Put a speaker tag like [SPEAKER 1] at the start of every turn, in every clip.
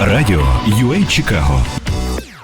[SPEAKER 1] Радіо UA Чикаго.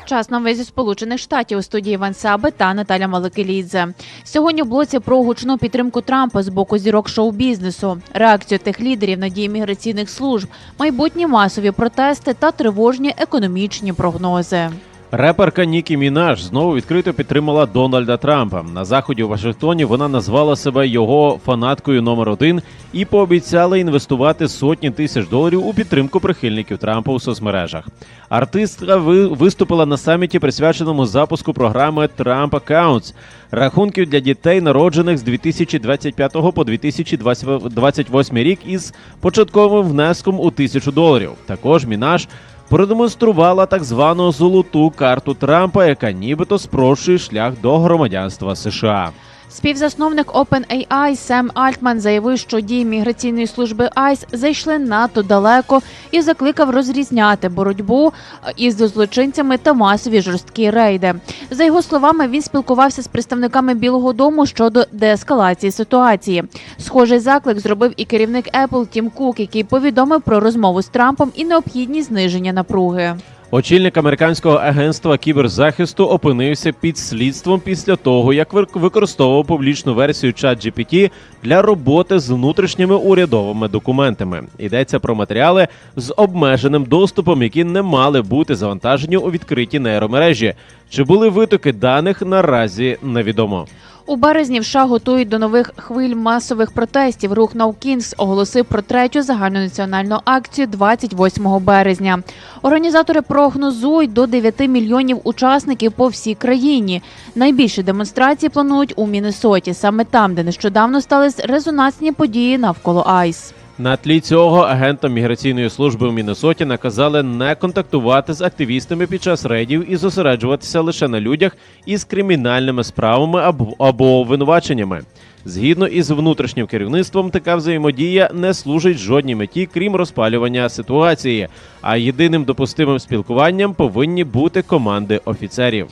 [SPEAKER 2] Час новин зі сполучених штатів у студії Іван Саби та Наталя Маликелідзе. Сьогодні в блоці про гучну підтримку Трампа з боку зірок шоу-бізнесу, реакцію тих лідерів на дії міграційних служб, майбутні масові протести та тривожні економічні прогнози.
[SPEAKER 3] Реперка Нікі Мінаш знову відкрито підтримала Дональда Трампа. На заході у Вашингтоні вона назвала себе його фанаткою номер один і пообіцяла інвестувати сотні тисяч доларів у підтримку прихильників Трампа у соцмережах. Артистка ви- виступила на саміті, присвяченому запуску програми Trump Accounts, рахунків для дітей, народжених з 2025 по 2028 рік із початковим внеском у тисячу доларів. Також Мінаш продемонструвала так звану золоту карту Трампа, яка нібито спрощує шлях до громадянства США.
[SPEAKER 2] Співзасновник OpenAI Сем Альтман заявив, що дії міграційної служби ICE зайшли надто далеко і закликав розрізняти боротьбу е, із злочинцями та масові жорсткі рейди. За його словами, він спілкувався з представниками Білого Дому щодо деескалації ситуації. Схожий заклик зробив і керівник Apple Тім Кук, який повідомив про розмову з Трампом і необхідність зниження напруги.
[SPEAKER 3] Очільник американського агентства кіберзахисту опинився під слідством після того, як використовував публічну версію ChatGPT для роботи з внутрішніми урядовими документами. Йдеться про матеріали з обмеженим доступом, які не мали бути завантажені у відкритій нейромережі. Чи були витоки даних наразі невідомо.
[SPEAKER 2] У березні в США готують до нових хвиль масових протестів. Рух Kings оголосив про третю загальнонаціональну акцію 28 березня. Організатори прогнозують до 9 мільйонів учасників по всій країні. Найбільші демонстрації планують у Міннесоті, саме там, де нещодавно стались резонансні події навколо Айс.
[SPEAKER 3] На тлі цього агентам міграційної служби в Міннесоті наказали не контактувати з активістами під час рейдів і зосереджуватися лише на людях із кримінальними справами або, обвинуваченнями. Згідно із внутрішнім керівництвом, така взаємодія не служить жодній меті, крім розпалювання ситуації. А єдиним допустимим спілкуванням повинні бути команди офіцерів.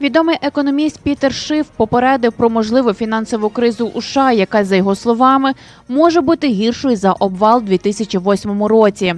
[SPEAKER 2] Відомий економіст Пітер Шиф попередив про можливу фінансову кризу у США, яка, за його словами, може бути гіршою за обвал у 2008 році.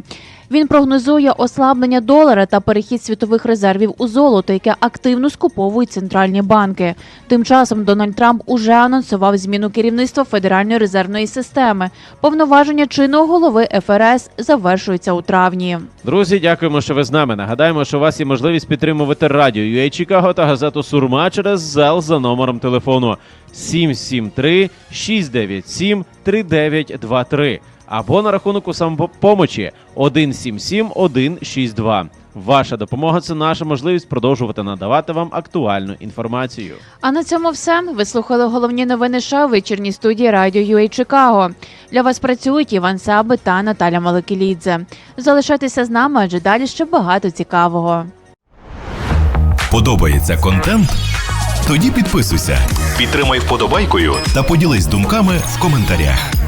[SPEAKER 2] Він прогнозує ослаблення долара та перехід світових резервів у золото, яке активно скуповують центральні банки. Тим часом Дональд Трамп уже анонсував зміну керівництва Федеральної резервної системи. Повноваження чинного голови ФРС завершуються у травні.
[SPEAKER 3] Друзі, дякуємо, що ви з нами. Нагадаємо, що у вас є можливість підтримувати радіо UA Чикаго та газету Сурма через зал за номером телефону 773 697 3923 або на рахунок у самопомочі 177 162. Ваша допомога це наша можливість продовжувати надавати вам актуальну інформацію.
[SPEAKER 2] А на цьому все. Ви слухали головні новини США в вечірній студії Радіо UA Чикаго. Для вас працюють Іван Саби та Наталя Маликелідзе. Залишайтеся з нами, адже далі ще багато цікавого.
[SPEAKER 1] Подобається контент? Тоді підписуйся, підтримай вподобайкою та поділись думками в коментарях.